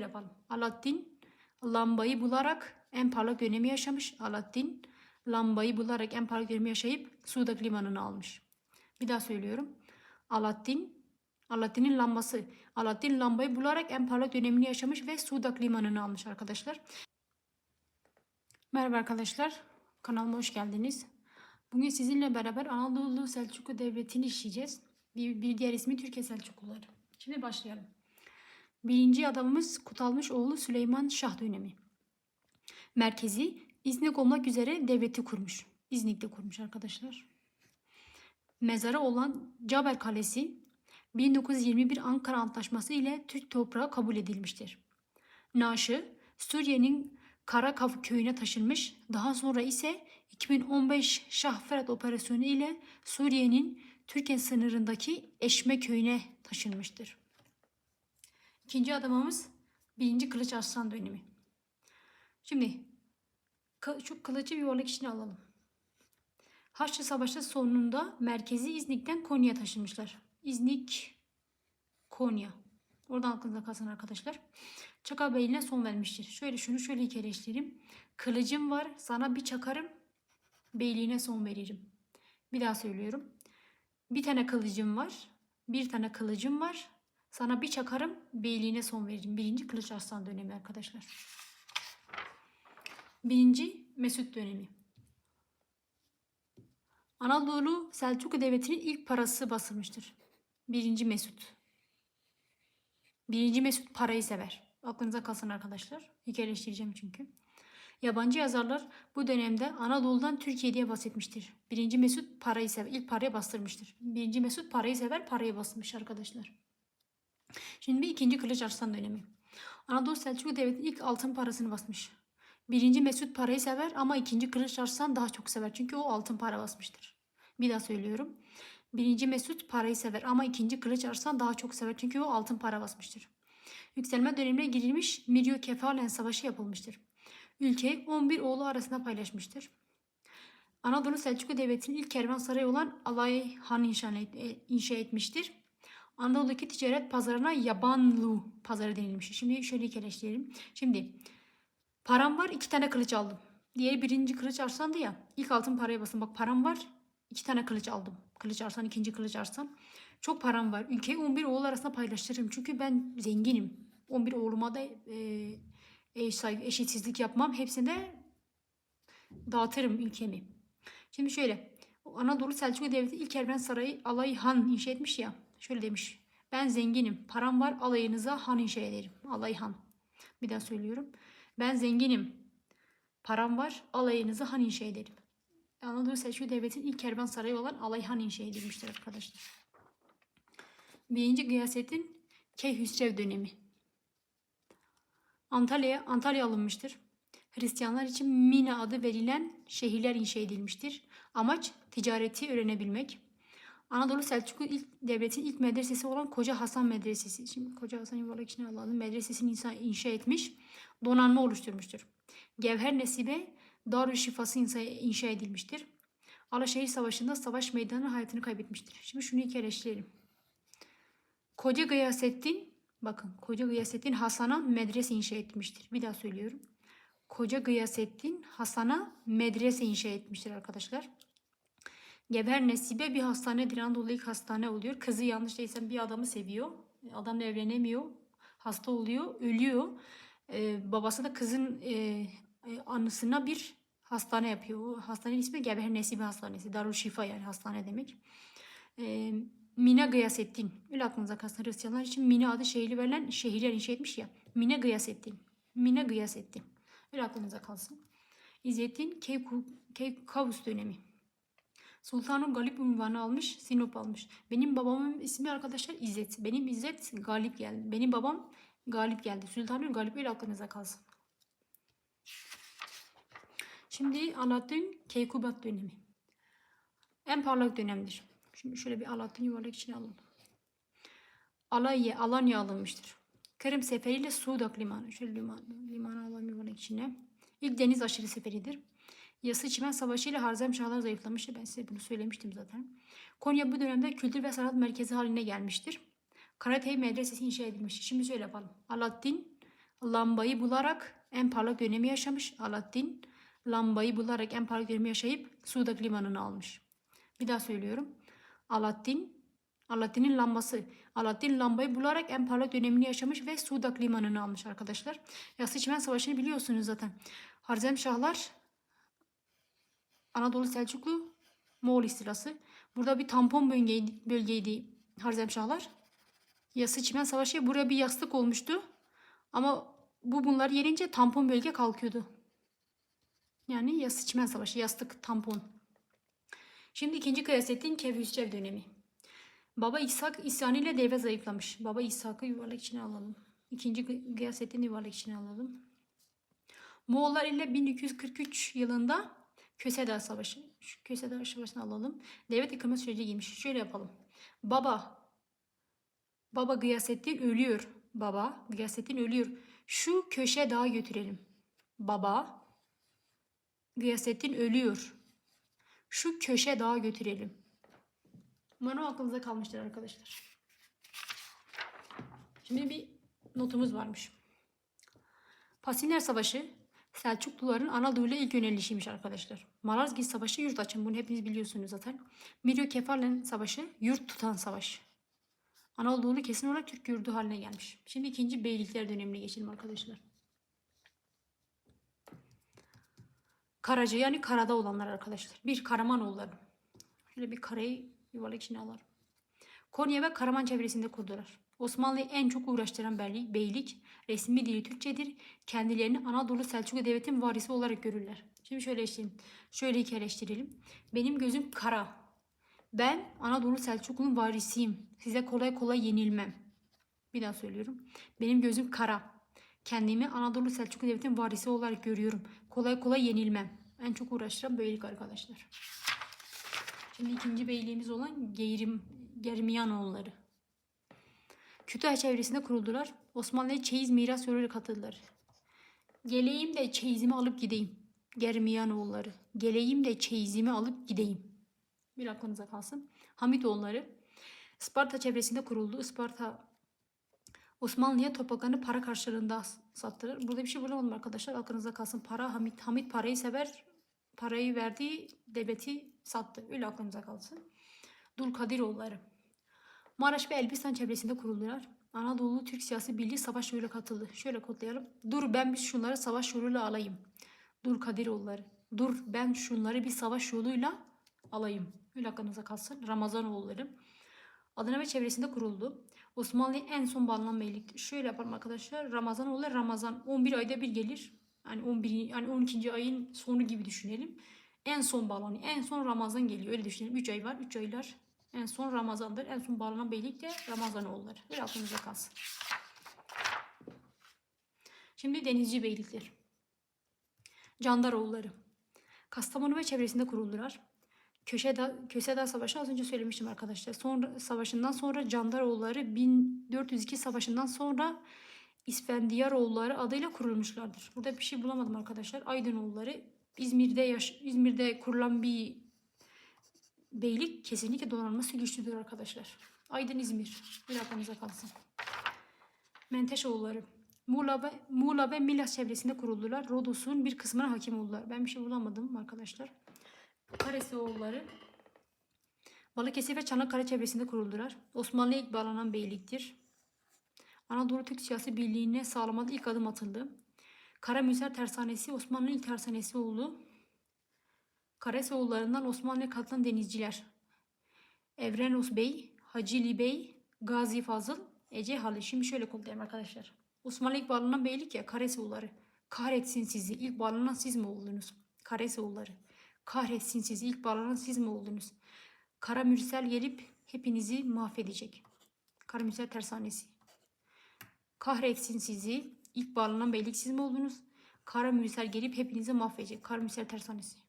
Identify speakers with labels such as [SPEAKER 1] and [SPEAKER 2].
[SPEAKER 1] yapalım. Alaaddin lambayı bularak en parlak dönemi yaşamış. Alaaddin lambayı bularak en parlak dönemi yaşayıp Sudak limanını almış. Bir daha söylüyorum. Alaaddin Alaaddin'in lambası. Alaaddin lambayı bularak en parlak dönemini yaşamış ve Sudak limanını almış arkadaşlar. Merhaba arkadaşlar. Kanalıma hoş geldiniz. Bugün sizinle beraber Anadolu Selçuklu Devleti'ni işleyeceğiz. Bir, bir diğer ismi Türkiye Selçukluları. Şimdi başlayalım. Birinci adamımız Kutalmış oğlu Süleyman Şah dönemi. Merkezi İznik olmak üzere devleti kurmuş. İznik'te kurmuş arkadaşlar. Mezarı olan Cabel Kalesi 1921 Ankara Antlaşması ile Türk toprağı kabul edilmiştir. Naaşı Suriye'nin Karakav köyüne taşınmış. Daha sonra ise 2015 Şah Ferhat operasyonu ile Suriye'nin Türkiye sınırındaki Eşme köyüne taşınmıştır. İkinci adamımız 1. Kılıç Arslan dönemi. Şimdi şu kılıcı yuvarlak içine alalım. Haçlı Savaşı sonunda merkezi İznik'ten Konya'ya taşınmışlar. İznik, Konya. Oradan aklınıza kalsın arkadaşlar. Çakal Beyliğine son vermiştir. Şöyle şunu şöyle hikayeleştireyim. Kılıcım var sana bir çakarım beyliğine son veririm. Bir daha söylüyorum. Bir tane kılıcım var. Bir tane kılıcım var. Sana bir çakarım beyliğine son veririm. Birinci Kılıç Arslan dönemi arkadaşlar. Birinci Mesut dönemi. Anadolu Selçuklu Devleti'nin ilk parası basılmıştır. Birinci Mesut. Birinci Mesut parayı sever. Aklınıza kalsın arkadaşlar. Hikayeleştireceğim çünkü. Yabancı yazarlar bu dönemde Anadolu'dan Türkiye diye bahsetmiştir. Birinci Mesut parayı sever. ilk parayı bastırmıştır. Birinci Mesut parayı sever, parayı basmış arkadaşlar. Şimdi bir ikinci Kılıç Arslan dönemi. Anadolu Selçuklu Devleti ilk altın parasını basmış. Birinci Mesut parayı sever ama ikinci Kılıç Arslan daha çok sever. Çünkü o altın para basmıştır. Bir daha söylüyorum. Birinci Mesut parayı sever ama ikinci Kılıç Arslan daha çok sever. Çünkü o altın para basmıştır. Yükselme dönemine girilmiş Miryo Kefalen Savaşı yapılmıştır. Ülkeyi 11 oğlu arasında paylaşmıştır. Anadolu Selçuklu Devleti'nin ilk kervansarayı olan Alay Han inşa, e, etmiştir. Anadolu'daki ticaret pazarına Yabanlu pazarı denilmiş. Şimdi şöyle hikayeleştirelim. Şimdi param var iki tane kılıç aldım. Diğeri birinci kılıç arslandı ya. İlk altın paraya basın. Bak param var iki tane kılıç aldım. Kılıç arsan ikinci kılıç arsan. Çok param var. Ülkeyi 11 oğul arasında paylaştırırım. Çünkü ben zenginim. 11 oğluma da e, eş eşitsizlik yapmam. Hepsine dağıtırım ülkemi. Şimdi şöyle. Anadolu Selçuklu Devleti ilk Erben Sarayı Alay Han inşa etmiş ya. Şöyle demiş. Ben zenginim. Param var. Alayınıza han inşa ederim. Alay Han. Bir daha söylüyorum. Ben zenginim. Param var. Alayınıza han inşa ederim. Anadolu Selçuklu Devleti'nin ilk kervan sarayı olan Alayhan inşa edilmiştir arkadaşlar. Birinci Gıyasettin Keyhüsrev dönemi. Antalya Antalya alınmıştır. Hristiyanlar için Mina adı verilen şehirler inşa edilmiştir. Amaç ticareti öğrenebilmek. Anadolu Selçuklu ilk devletin ilk medresesi olan Koca Hasan Medresesi. Şimdi Koca Hasan yuvarlak içine alalım. Medresesini insan inşa etmiş. Donanma oluşturmuştur. Gevher Nesibe Darüşşifası inşa, inşa edilmiştir. Alaşehir Savaşı'nda savaş meydanı hayatını kaybetmiştir. Şimdi şunu hikayeleştirelim. Koca Gıyasettin, bakın Koca Gıyasettin Hasan'a medrese inşa etmiştir. Bir daha söylüyorum. Koca Gıyasettin Hasan'a medrese inşa etmiştir arkadaşlar. Geber Nesibe bir hastanedir. Anadolu ilk hastane oluyor. Kızı yanlış değilsem bir adamı seviyor. Adamla evlenemiyor. Hasta oluyor. Ölüyor. Ee, babası da kızın e, e, anısına bir hastane yapıyor. O hastanenin ismi Geber Nesibe Hastanesi. Darüşşifa yani hastane demek. Ee, Mina Gıyasettin. Öyle aklınıza kalsın. Hristiyanlar için Mina adı şehirli verilen şehirler inşa etmiş ya. Mina Gıyasettin. Mina Gıyasettin. Öyle aklınıza kalsın. İzzettin Keykavus dönemi. Sultanın Galip unvanı almış, Sinop almış. Benim babamın ismi arkadaşlar İzzet. Benim İzzet Galip geldi. Benim babam Galip geldi. Sultanın Galip öyle aklınıza kalsın. Şimdi Alaaddin Keykubat dönemi. En parlak dönemdir. Şimdi şöyle bir Alaaddin yuvarlak içine alalım. Alanya, Alanya alınmıştır. Kırım seferiyle Sudak limanı. Şöyle liman, limanı alalım yuvarlak içine. İlk deniz aşırı seferidir. Yası Çimen Savaşı ile Harzem Şahlar zayıflamıştı. Ben size bunu söylemiştim zaten. Konya bu dönemde kültür ve sanat merkezi haline gelmiştir. Karatey Medresesi inşa edilmiştir. Şimdi şöyle yapalım. Alaaddin lambayı bularak en parlak dönemi yaşamış. Alaaddin lambayı bularak en parlak dönemi yaşayıp Sudak limanını almış. Bir daha söylüyorum. Alaaddin Alaaddin'in lambası. Alaaddin lambayı bularak en parlak dönemini yaşamış ve Sudak limanını almış arkadaşlar. Yassı Çimen Savaşı'nı biliyorsunuz zaten. Harzemşahlar Anadolu Selçuklu Moğol istilası. Burada bir tampon bölgeydi, bölgeydi Harzemşahlar. Yassı Çimen Savaşı buraya bir yastık olmuştu. Ama bu bunlar yerince tampon bölge kalkıyordu. Yani Yassı Çimen Savaşı, yastık, tampon. Şimdi ikinci Kıyasettin Kevhüsçev dönemi. Baba İshak isyanıyla devre zayıflamış. Baba İshak'ı yuvarlak içine alalım. İkinci Gı- Gıyasettin yuvarlak içine alalım. Moğollar ile 1243 yılında Kösedağ Savaşı. Şu Kösedağ Savaşı'nı alalım. Devlet yıkılma süreci girmiş. Şöyle yapalım. Baba. Baba Gıyasettin ölüyor. Baba Gıyasettin ölüyor. Şu köşe dağa götürelim. Baba Gıyasettin ölüyor. Şu köşe dağa götürelim. Umarım aklınıza kalmıştır arkadaşlar. Şimdi bir notumuz varmış. Pasinler Savaşı Selçukluların Anadolu'ya ilk yönelişiymiş arkadaşlar. Malazgirt Savaşı yurt açın. Bunu hepiniz biliyorsunuz zaten. Miryo Kefalen Savaşı yurt tutan savaş. Anadolu kesin olarak Türk yurdu haline gelmiş. Şimdi ikinci beylikler dönemine geçelim arkadaşlar. Karaca yani karada olanlar arkadaşlar. Bir Karamanoğulları. Şöyle bir karayı yuvarlak içine alalım. Konya ve Karaman çevresinde kurdular. Osmanlı'yı en çok uğraştıran beylik, beylik resmi dili Türkçedir. Kendilerini Anadolu Selçuklu Devleti'nin varisi olarak görürler. Şimdi şöyle işleyelim. Şöyle hikayeleştirelim. Benim gözüm kara. Ben Anadolu Selçuklu'nun varisiyim. Size kolay kolay yenilmem. Bir daha söylüyorum. Benim gözüm kara. Kendimi Anadolu Selçuklu Devleti'nin varisi olarak görüyorum. Kolay kolay yenilmem. En çok uğraştıran beylik arkadaşlar. Şimdi ikinci beyliğimiz olan Geyrim. Kütahya çevresinde kuruldular. Osmanlı'ya çeyiz miras yoluyla katıldılar. Geleyim de çeyizimi alıp gideyim. Germiyanoğulları. Geleyim de çeyizimi alıp gideyim. Bir aklınıza kalsın. Hamitoğulları. Sparta çevresinde kuruldu. Isparta Osmanlı'ya topraklarını para karşılığında sattılar. Burada bir şey bulamadım arkadaşlar. Aklınıza kalsın. Para Hamit, Hamit parayı sever. Parayı verdiği devleti sattı. Öyle aklınıza kalsın. Dulkadiroğulları. Maraş ve Elbistan çevresinde kuruldular. Anadolu Türk Siyasi Birliği savaş yoluyla katıldı. Şöyle kodlayalım. Dur ben bir şunları savaş yoluyla alayım. Dur Kadiroğulları. Dur ben şunları bir savaş yoluyla alayım. Öyle aklınıza kalsın. Ramazanoğulları. Adana ve çevresinde kuruldu. Osmanlı'ya en son bağlanan beylikti. Şöyle yapalım arkadaşlar. Ramazanoğulları Ramazan 11 ayda bir gelir. Yani 11 yani 12. ayın sonu gibi düşünelim. En son bağlanıyor. En son Ramazan geliyor. Öyle düşünelim. 3 ay var. 3 aylar en son Ramazan'dır. En son bağlanan beylik de Ramazanoğulları. Bir aklınıza kalsın. Şimdi denizci beylikler. Candaroğulları. Kastamonu ve çevresinde kuruldular. Köşedağ, Kösedağ Savaşı az önce söylemiştim arkadaşlar. Sonra savaşından sonra Candaroğulları 1402 savaşından sonra İsfendiyaroğulları adıyla kurulmuşlardır. Burada bir şey bulamadım arkadaşlar. Aydınoğulları İzmir'de yaş İzmir'de kurulan bir beylik kesinlikle donanması güçlüdür arkadaşlar. Aydın İzmir. Bir aklınıza kalsın. Menteşoğulları. Muğla ve, Muğla ve Milas çevresinde kuruldular. Rodos'un bir kısmına hakim oldular. Ben bir şey bulamadım arkadaşlar. Karesioğulları. Balıkesir ve Çanakkale çevresinde kuruldular. Osmanlı'ya ilk bağlanan beyliktir. Anadolu Türk Siyasi Birliği'ne sağlamada ilk adım atıldı. Karamüser Tersanesi Osmanlı'nın ilk tersanesi oldu. Karasoğullarından Osmanlı'ya katılan denizciler. Evrenos Bey, Hacili Bey, Gazi Fazıl, Ece Halı. Şimdi şöyle kodlayayım arkadaşlar. Osmanlı ilk bağlanan beylik ya Karasoğulları. Kahretsin sizi. İlk bağlanan siz mi oldunuz? Karasoğulları. Kahretsin sizi. İlk bağlanan siz mi oldunuz? Kara Mürsel gelip hepinizi mahvedecek. Kara Mürsel tersanesi. Kahretsin sizi. İlk bağlanan beylik siz mi oldunuz? Kara Mürsel gelip hepinizi mahvedecek. Kara Mürsel tersanesi.